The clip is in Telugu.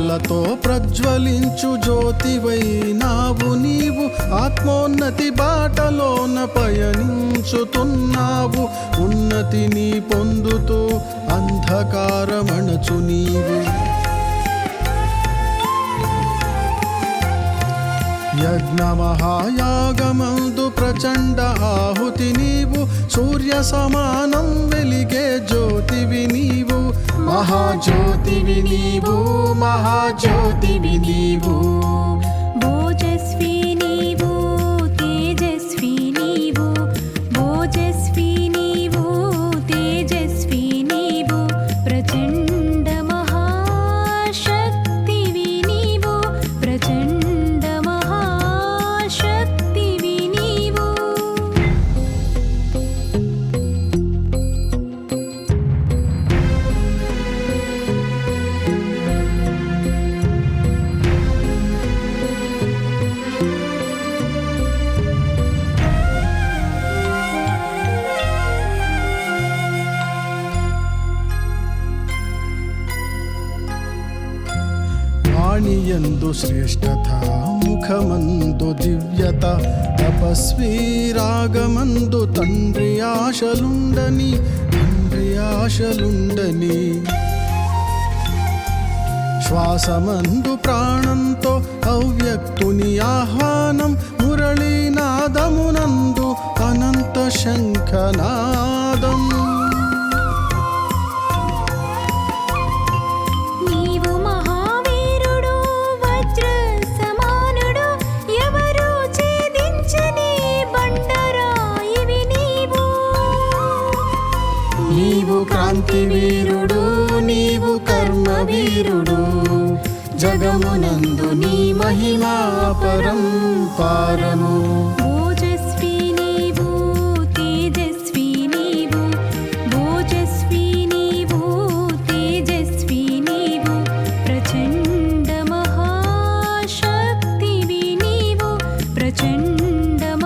జ్వాలలతో ప్రజ్వలించు జ్యోతివై నావు నీవు ఆత్మోన్నతి బాటలోన పయనించుతున్నావు. ఉన్నతిని పొందుతూ అంధకారమణచు నీవు. యజ్ఞ మహాయాగమందు ప్రచండ ఆహుతి సూర్య సమానం వెలిగే జ్యోతివి నీవు మహాజ్యోతివి నీవు మహాజ్యోతివి నీవు వాణియందు శ్రేష్టత ముఖమందు దివ్యత తపస్వీ రాగమందు తండ్రి ఆశలుండని తండ్రి ఆశలుండని. శ్వాసమందు ప్రాణంతో అవ్యక్తుని ఆహ్వానం మురళీనాదమునందు అనంత శంఖనాదం ीरुडो नैव कर्मवीरुडो जगमुनन्दुनी महिमा परं पारमो भोजस्विनी भूतेजस्विनीवो भोजस्विनी प्रचण्डमहाशक्तिविनीव प्रचण्डमहाशक्तिविनी